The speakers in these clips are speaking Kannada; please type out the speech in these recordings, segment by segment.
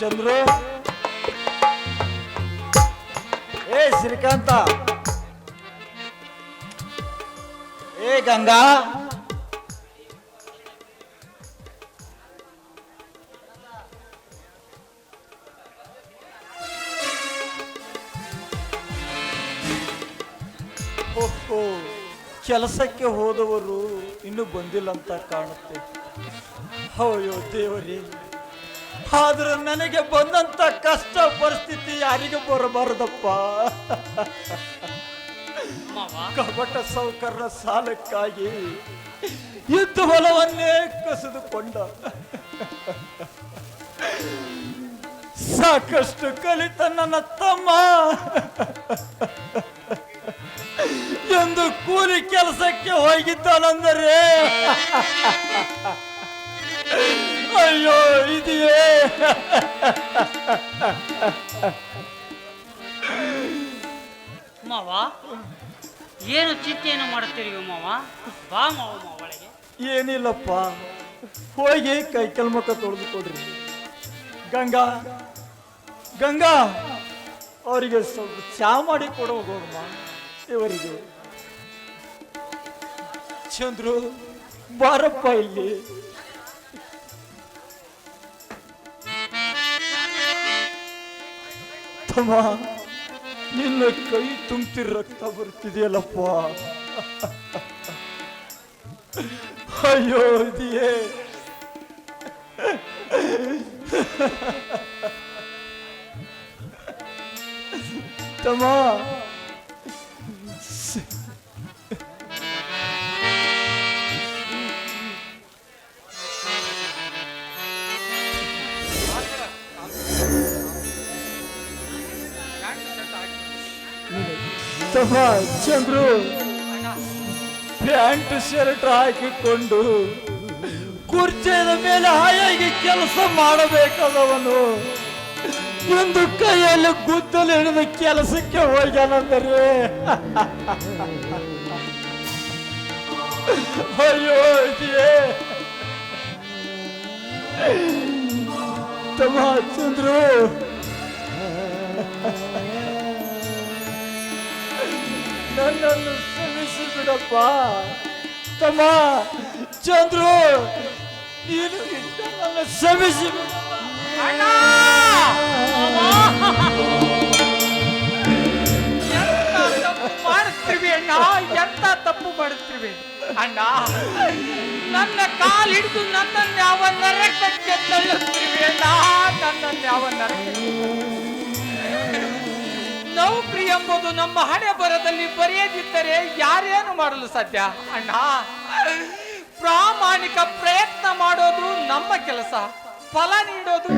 ಚಂದ್ರು ಏ ಶ್ರೀಕಾಂತ. ಏ ಗಂಗಾ. ಓಹೋ ಕೆಲಸಕ್ಕೆ ಹೋದವರು ಇನ್ನೂ ಬಂದಿಲ್ಲ ಅಂತ ಕಾಣುತ್ತೆ. ಅಯ್ಯೋ ದೇವರೇ. ಆದ್ರೆ ನನಗೆ ಬಂದಂತ ಕಷ್ಟ ಪರಿಸ್ಥಿತಿ ಯಾರಿಗೂ ಬರಬಾರದಪ್ಪ? ಕಪಟ ಸೌಕರ್ಯ ಸಾಲಕ್ಕಾಗಿ ಯುದ್ಧ ಹೊಲವನ್ನೇ ಕಸಿದುಕೊಂಡ. ಸಾಕಷ್ಟು ಕಲಿತ ನನ್ನ ತಮ್ಮ ಎಂದು ಕೂಲಿ ಕೆಲಸಕ್ಕೆ ಹೋಗಿದ್ದಾನೆಂದರೆ ಅಯ್ಯೋ ಇದೆಯೇ. ಮಾವ ಏನು ಚಿಂತೆಯನ್ನು ಮಾಡುತ್ತೀರಿ ಮಾವ? ಬಾ ಮಾವ ಮಾವಳಿಗೆ ಒಳಗೆ. ಏನಿಲ್ಲಪ್ಪ ಹೋಗಿ ಕೈ ಕೆಲ್ಮಕ್ಕ ತೊಳೆದು ಕೊಡ್ರಿ. ಗಂಗಾ ಗಂಗಾ ಅವರಿಗೆ ಸ್ವಲ್ಪ ಚಾ ಮಾಡಿ ಕೊಡೋ ಹೋಗಮ್ಮ ಇವರಿಗೆ ಚಂದ್ರು ಬಾರಪ್ಪ ಇಲ್ಲಿ. ತಮ್ಮ ನಿನ್ನ ಕೈ ತುಂಬಿ ರಕ್ತ ಬರ್ತಿದೆಯಲ್ಲಪ್ಪ. ಅಯ್ಯೋ ಇದೆಯೇ. ತಮ್ಮ ತಮ್ಮ ಚಂದ್ರು ಪ್ಯಾಂಟ್ ಶರ್ಟ್ ಹಾಕಿಕೊಂಡು ಕುರ್ಚಿಯ ಮೇಲೆ ಹಾಯಾಗಿ ಕೆಲಸ ಮಾಡಬೇಕಾದವನು ಒಂದು ಕೈಯಲ್ಲಿ ಗುದ್ದಲು ಹಿಡಿದು ಕೆಲಸಕ್ಕೆ ಹೋಗ್ಯಾನಂದರೆ. ಅಯ್ಯೋ. ತಮ್ಮ ಚಂದ್ರು. ನನ್ನನ್ನು ಕ್ಷಮಿಸಿ ಬಿಡಪ್ಪ ತಮ್ಮ ಚಂದ್ರು, ನೀನು ನನ್ನ ಕ್ಷಮಿಸಿ ಮಾಡ್ತೀವಿ ಅಣ್ಣ? ಎಂತ ತಪ್ಪು ಮಾಡುತ್ತೀವಿ ಅಣ್ಣ, ನನ್ನ ಕಾಲ್ ಹಿಡಿದು ನನ್ನನ್ನು ಯಾವ ನರಕಕ್ಕೆ ತಳ್ಳುತ್ತೀವಿ ಅಣ್ಣ. ನನ್ನನ್ನು ಯಾವ ನರಕ ನೌಕರಿ ಎಂಬುದು ನಮ್ಮ ಹಣೆ ಬರದಲ್ಲಿ ಬರೆಯದಿದ್ದರೆ ಯಾರೇನು ಮಾಡಲು ಸಾಧ್ಯ? ಅಣ್ಣ, ಪ್ರಾಮಾಣಿಕ ಪ್ರಯತ್ನ ಮಾಡೋದು ನಮ್ಮ ಕೆಲಸ, ಫಲ ನೀಡೋದು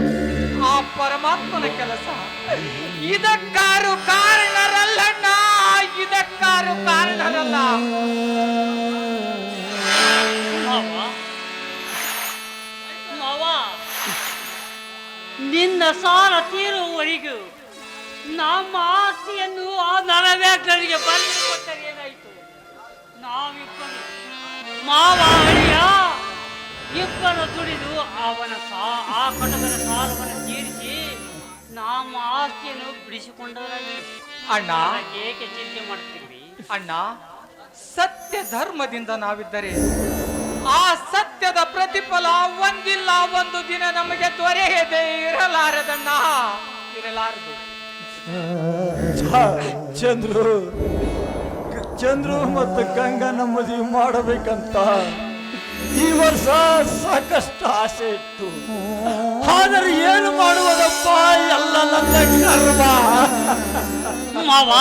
ಆ ಪರಮಾತ್ಮನ ಕೆಲಸ. ಇದಕ್ಕಾರು ಕಾರಣರಲ್ಲಣ್ಣ, ಇದಕ್ಕಾರು ಕಾರಣರಲ್ಲ. ನಿನ್ನ ಸಾಲ ತೀರುವವರೆಗೂ ನಮ್ಮ ಆಸ್ತಿಯನ್ನು ಆ ನರವ್ಯಾಕರಿಗೆ ಬಂದು ಕೊಟ್ಟರೆ ಏನಾಯ್ತು? ನಾವಿಬ್ಬರು ಮಾವ ಅಳಿಯ ಇಬ್ಬರು ದುಡಿದು ಅವನ ಸಾ ಆ ಕಟಕನ ಸಾಲವನ್ನು ತೀರಿಸಿ ನಮ್ಮ ಆಸ್ತಿಯನ್ನು ಬಿಡಿಸಿಕೊಂಡವರಾಗಿ ಅಣ್ಣ. ಏಕೆ ಚಿಂತೆ ಮಾಡ್ತೀವಿ ಅಣ್ಣ ಸತ್ಯ ಧರ್ಮದಿಂದ ನಾವಿದ್ದರೆ ಆ ಸತ್ಯದ ಪ್ರತಿಫಲ ಒಂದಿಲ್ಲ ಒಂದು ದಿನ ನಮಗೆ ದೊರೆಯದೆ ಇರಲಾರದಣ್ಣ. ಇರಲಾರದು. ಚಂದ್ರು. ಚಂದ್ರು ಮತ್ತು ಗಂಗನ ಮದುವೆ ಮಾಡಬೇಕಂತ ಈ ವರ್ಷ ಸಾಕಷ್ಟು ಆಸೆ ಇತ್ತು. ಆದರೆ ಏನು ಮಾಡುವುದಪ್ಪ? ಎಲ್ಲ ನನ್ನ ಕರ್ಮ. ಮಾವ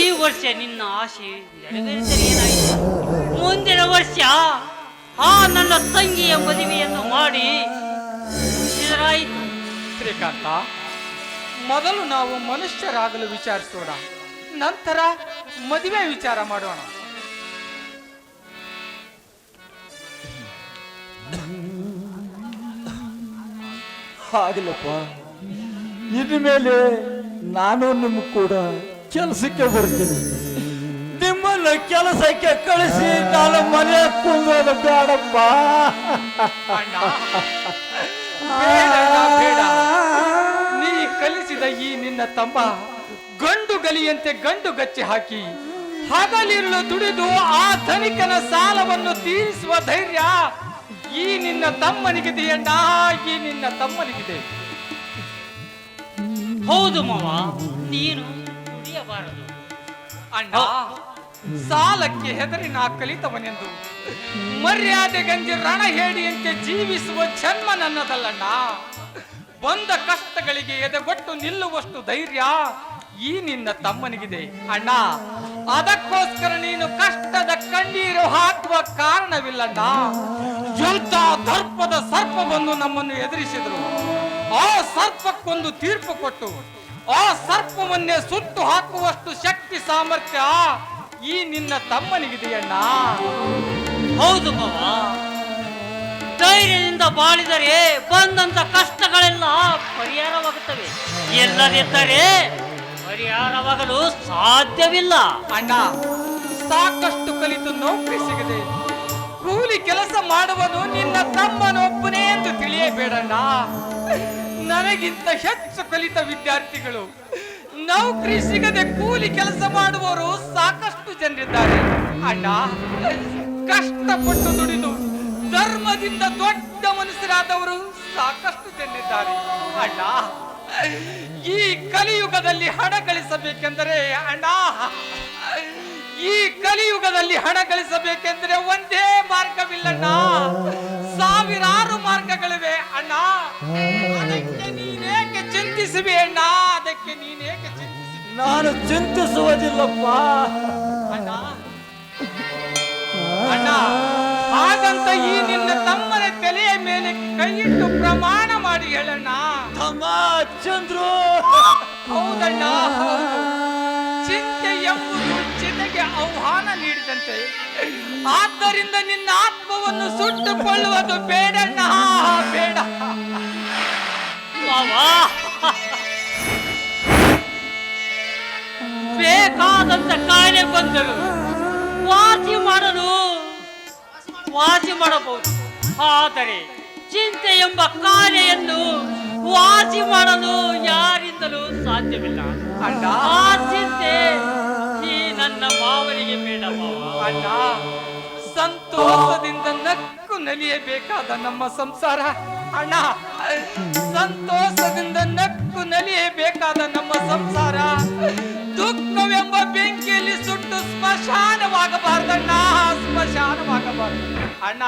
ಈ ವರ್ಷ ನಿನ್ನ ಆಸೆ ಏನಾಯಿತು? ಮುಂದಿನ ವರ್ಷ ಆ ನನ್ನ ತಂಗಿಯ ಮದುವೆಯನ್ನು ಮಾಡಿ. ಶ್ರೀಕಾಂತ ಮೊದಲು ನಾವು ಮನುಷ್ಯರಾಗಲು ವಿಚಾರಿಸೋಣ. ನಂತರ ಮದುವೆ ವಿಚಾರ ಮಾಡೋಣ. ಆಗಲಪ್ಪ ಮೇಲೆ ನಾನು ನಿಮ್ ಕೂಡ ಕೆಲಸಕ್ಕೆ ಬರ್ತೀನಿ. ನಿಮ್ಮನ್ನು ಕೆಲಸಕ್ಕೆ ಕಳಿಸಿ ನಾನು ಮನೆ ಕುಂದೋದು ಬೇಡಪ್ಪ. ಅಣ್ಣ ಬೇಡಣ್ಣ, ನಿನ್ನ ತಮ್ಮ ಗಂಡು ಗಲಿಯಂತೆ ಗಂಡು ಗಚ್ಚಿ ಹಾಕಿ. ಹಗಲಿರುಳು ದುಡಿದು ಆ ಧನಿಕನ ಸಾಲವನ್ನು ತೀರಿಸುವ ಧೈರ್ಯ ಈ ನಿನ್ನ ತಮ್ಮನಿಗಿದೆ ಅಣ್ಣ ಈ ನಿನ್ನ ತಮ್ಮನಿಗಿದೆ ಹೌದು ಮಾವ ನೀನು ದುಡಿಯಬಾರದು ಅಣ್ಣ ಸಾಲಕ್ಕೆ ಹೆದರಿ ನಾ ಕಲಿತವನೆಂದು. ಮರ್ಯಾದೆಗಂಜಿ ರಣ ಹೇಳಿಯಂತೆ ಜೀವಿಸುವ ಜನ್ಮ ನನ್ನದಲ್ಲಣ್ಣ ಬಂದ ಕಷ್ಟಗಳಿಗೆ ಎದೆಗೊಟ್ಟು ನಿಲ್ಲುವಷ್ಟು ಧೈರ್ಯ ಈ ನಿನ್ನ ತಮ್ಮನಿಗಿದೆ. ಅಣ್ಣ, ಅದಕ್ಕೋಸ್ಕರ ನೀನು ಕಷ್ಟದ ಕಣ್ಣೀರು ಹಾಕುವ ಕಾರಣವಿಲ್ಲಣ್ಣ. ಎಂತ ದರ್ಪದ ಸರ್ಪ ಬಂದು ನಮ್ಮನ್ನು ಎದುರಿಸಿದ್ರು. ಆ ಸರ್ಪಕ್ಕೊಂದು ತೀರ್ಪು ಕೊಟ್ಟು, ಆ ಸರ್ಪವನ್ನೇ ಸುಟ್ಟು ಹಾಕುವಷ್ಟು ಶಕ್ತಿ, ಸಾಮರ್ಥ್ಯ ಈ ನಿನ್ನ ತಮ್ಮನಿಗಿದೆಯಣ್ಣ. ಹೌದು ಮಾವ. ಧೈರ್ಯದಿಂದ ಬಾಳಿದರೆ ಬಂದಂತ ಕಷ್ಟಗಳೆಲ್ಲ ಪರಿಹಾರವಾಗುತ್ತವೆ. ಎಲ್ಲದಿದ್ದರೆ ಪರಿಹಾರವಾಗಲು ಸಾಧ್ಯವಿಲ್ಲ. ಅಣ್ಣ, ಸಾಕಷ್ಟು ಕಲಿತು ನೌಕರಿ ಸಿಗದೆ ಕೂಲಿ ಕೆಲಸ ಮಾಡುವನು ನಿನ್ನ ತಮ್ಮನೊಬ್ಬನೇ ಎಂದು ತಿಳಿಯಬೇಡಣ್ಣ. ನನಗಿಂತ ಹೆಚ್ಚು ಕಲಿತ ವಿದ್ಯಾರ್ಥಿಗಳು ನೌಕರಿ ಸಿಗದೆ ಕೂಲಿ ಕೆಲಸ ಮಾಡುವವರು ಸಾಕಷ್ಟು ಜನರಿದ್ದಾರೆ. ಅಣ್ಣ, ಕಷ್ಟಪಟ್ಟು ದುಡಿದು ಧರ್ಮದಿಂದ ದೊಡ್ಡ ಮನುಷ್ಯರಾದವರು ಸಾಕಷ್ಟು ಜನರಿದ್ದಾರೆ ಅಣ್ಣ ಈ ಕಲಿಯುಗದಲ್ಲಿ ಹಣ ಗಳಿಸಬೇಕೆಂದರೆ ಅಣ್ಣ ಈ ಕಲಿಯುಗದಲ್ಲಿ ಹಣ ಗಳಿಸಬೇಕೆಂದರೆ ಒಂದೇ ಮಾರ್ಗವಿಲ್ಲಣ್ಣ. ಸಾವಿರಾರು ಮಾರ್ಗಗಳಿವೆ ಅಣ್ಣ. ಅದಕ್ಕೆ ನೀನೇಕೆ ಚಿಂತಿಸುವೆ ಅಣ್ಣ? ಅದಕ್ಕೆ ನೀನೇಕೆ ಚಿಂತಿಸುವೆ? ನಾನು ಚಿಂತಿಸುವುದಿಲ್ಲಪ್ಪ. ಅಣ್ಣ ಅಣ್ಣ ಹಾಗಂತ ಈ ನಿನ್ನ ತಮ್ಮನ ತಲೆಯ ಮೇಲೆ ಕೈಯಿಟ್ಟು ಪ್ರಮಾಣ ಮಾಡಿ ಹೇಳಣ್ಣ. ತಮ್ಮ ಚಂದ್ರು. ಹೌದಣ್ಣ ಹೌದು. ಚಿಂತೆ ಎಂಬುದು ಚಿತೆಗೆ ಆಹ್ವಾನ ನೀಡಿದಂತೆ. ಆದ್ದರಿಂದ ನಿನ್ನ ಆತ್ಮವನ್ನು ಸುಟ್ಟುಕೊಳ್ಳುವುದು ಬೇಡಣ್ಣ. ಬೇಡ. ಬೇಕಾದಂತ ಕಾಯಿಲೆ ಬಂದರು ವಾಸಿ ಮಾಡಲು ವಾಸಿ ಮಾಡಬಹುದು. ಆದರೆ ಚಿಂತೆ ಎಂಬ ಕಾರ್ಯವನ್ನು ವಾಸಿ ಮಾಡಲು ಯಾರಿಂದಲೂ ಸಾಧ್ಯವಿಲ್ಲ. ಅಣ್ಣ. ಆ ಚಿಂತೆ ಈ ನನ್ನ ಮಾವನಿಗೆ ಬೇಡ ಅಣ್ಣ ಸಂತೋಷದಿಂದ ನಕ್ಕು ನಲಿಯಬೇಕಾದ ನಮ್ಮ ಸಂಸಾರ. ಅಣ್ಣ ಸಂತೋಷದಿಂದ ನಕ್ಕು ನಲಿಯಬೇಕಾದ ನಮ್ಮ ಸಂಸಾರ. ದುಃಖವೆಂಬ ಬೆಂಕಿಯಲ್ಲಿ ಸುಟ್ಟು ಸ್ಮಶಾನವಾಗಬಾರ್ದಣ್ಣ ಸ್ಮಶಾನವಾಗಬಾರ್ದು ಅಣ್ಣ,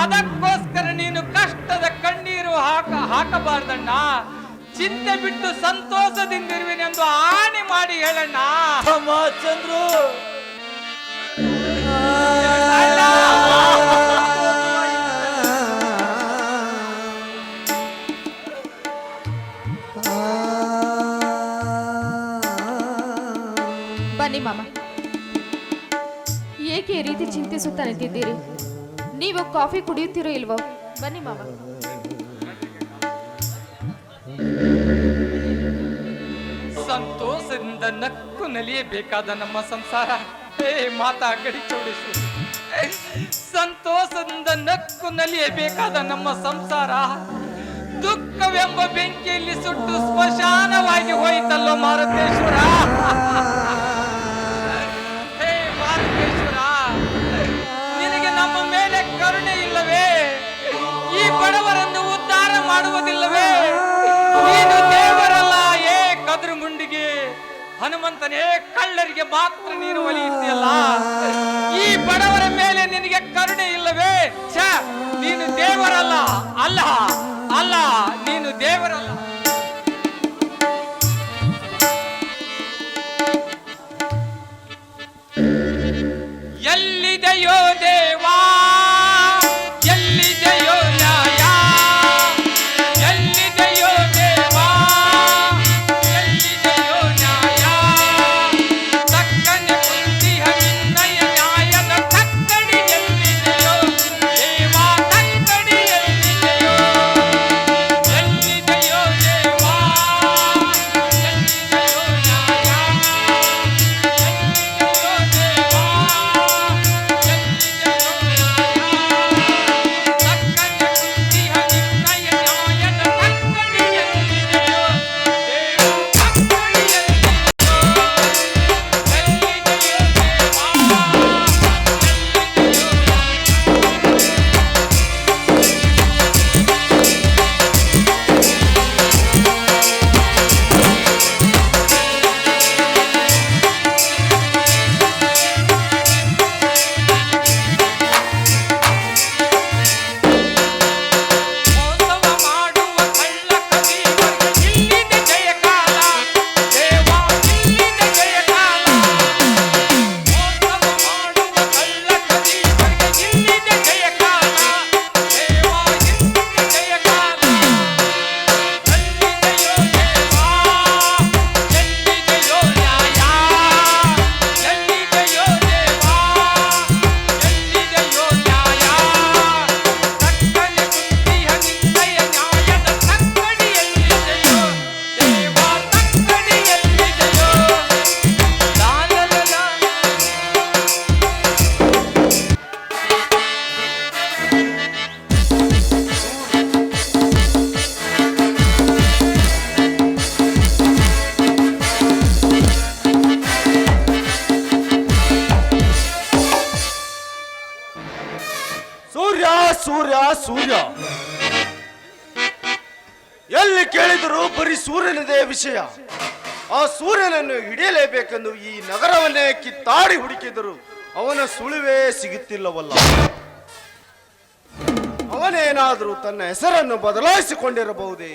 ಅದಕ್ಕೋಸ್ಕರ ನೀನು ಕಷ್ಟದ ಕಣ್ಣೀರು ಹಾಕ, ಹಾಕಬಾರ್ದಣ್ಣ. ಚಿಂತೆ ಬಿಟ್ಟು ಸಂತೋಷದಿಂದಿರುವೆನೆಂದು ಆಣೆ ಮಾಡಿ ಹೇಳಣ್ಣ. ಚಂದ್ರು. ಕಾಫಿ ಕುಡಿಯುತ್ತೀರೋ ಇಲ್ವೋ? ಬನ್ನಿ ಮಾವ. ಸಂತೋಷದಿಂದ ನಕ್ಕು ನಲಿಯಬೇಕಾದ ನಮ್ಮ ಸಂಸಾರ. ಹೇ ಮಾತಾ, ಗಡಿ ಚೋಡಿಸು ಸಂತೋಷದಿಂದ ನಕ್ಕು ನಲಿಯಬೇಕಾದ ನಮ್ಮ ಸಂಸಾರ. ದುಃಖವೆಂಬ ಬೆಂಕಿಯಲ್ಲಿ ಸುಟ್ಟು ಸ್ಮಶಾನವಾಗಿ ಹೋಯಿತಲ್ಲೋ ಮಾರುತೇಶ್ವರ? ಮಾಡುವುದಿಲ್ಲವೇ ನೀನು ದೇವರಲ್ಲ, ಏ ಕದ್ರು ಮುಂಡಿಗೆ ಹನುಮಂತನೇ, ಕಳ್ಳರಿಗೆ ಮಾತ್ರ ನೀನು ಒಲಿಯುತ್ತೀಯಲ್ಲ. ಈ ಬಡವರ ಮೇಲೆ ನಿನಗೆ ಕರುಣೆ ಇಲ್ಲವೇ? ಛ, ನೀನು ದೇವರಲ್ಲ. ಅಲ್ಲ ಅಲ್ಲ, ನೀನು ದೇವರಲ್ಲ. ಸೂರ್ಯ. ಎಲ್ಲಿ ಕೇಳಿದರೂ ಬರೀ ಸೂರ್ಯನದೇ ವಿಷಯ. ಆ ಸೂರ್ಯನನ್ನು ಹಿಡಿಯಲೇಬೇಕೆಂದು ಈ ನಗರವನ್ನೇ ಕಿತ್ತಾಡಿ ಹುಡುಕಿದರು. ಅವನ ಸುಳಿವೇ ಸಿಗುತ್ತಿಲ್ಲವಲ್ಲ. ಅವನೇನಾದರೂ ತನ್ನ ಹೆಸರನ್ನು ಬದಲಾಯಿಸಿಕೊಂಡಿರಬಹುದೇ?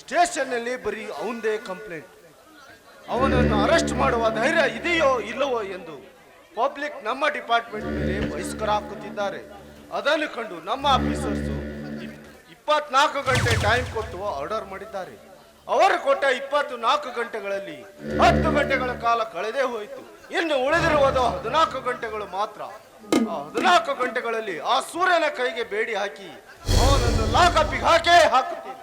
ಸ್ಟೇಷನ್ನಲ್ಲಿ ಬರೀ ಅವಂದೇ ಕಂಪ್ಲೇಂಟ್. ಅವನನ್ನು ಅರೆಸ್ಟ್ ಮಾಡುವ ಧೈರ್ಯ ಇದೆಯೋ ಇಲ್ಲವೋ ಎಂದು ಪಬ್ಲಿಕ್ ನಮ್ಮ ಡಿಪಾರ್ಟ್ಮೆಂಟ್ ಮೇಲೆ ಬಹಿಷ್ಕಾರ ಹಾಕುತ್ತಿದ್ದಾರೆ. ಅದನ್ನು ಕಂಡು ನಮ್ಮ ಆಫೀಸರ್ಸು ಇಪ್ಪತ್ನಾಲ್ಕು ಗಂಟೆ ಟೈಮ್ ಕೊಟ್ಟು ಆರ್ಡರ್ ಮಾಡಿದ್ದಾರೆ. ಅವರು ಕೊಟ್ಟ ಇಪ್ಪತ್ತು ನಾಲ್ಕು ಗಂಟೆಗಳಲ್ಲಿ ಹತ್ತು ಗಂಟೆಗಳ ಕಾಲ ಕಳೆದೇ ಹೋಯಿತು. ಇನ್ನು ಉಳಿದಿರುವುದು ಹದಿನಾಲ್ಕು ಗಂಟೆಗಳು ಮಾತ್ರ. ಆ ಹದಿನಾಲ್ಕು ಗಂಟೆಗಳಲ್ಲಿ ಆ ಸೂರ್ಯನ ಕೈಗೆ ಬೇಡಿ ಹಾಕಿ ಅವನನ್ನು ಲಾಕಪ್ಪಿಗೆ ಹಾಕೇ ಹಾಕುತ್ತೇನೆ.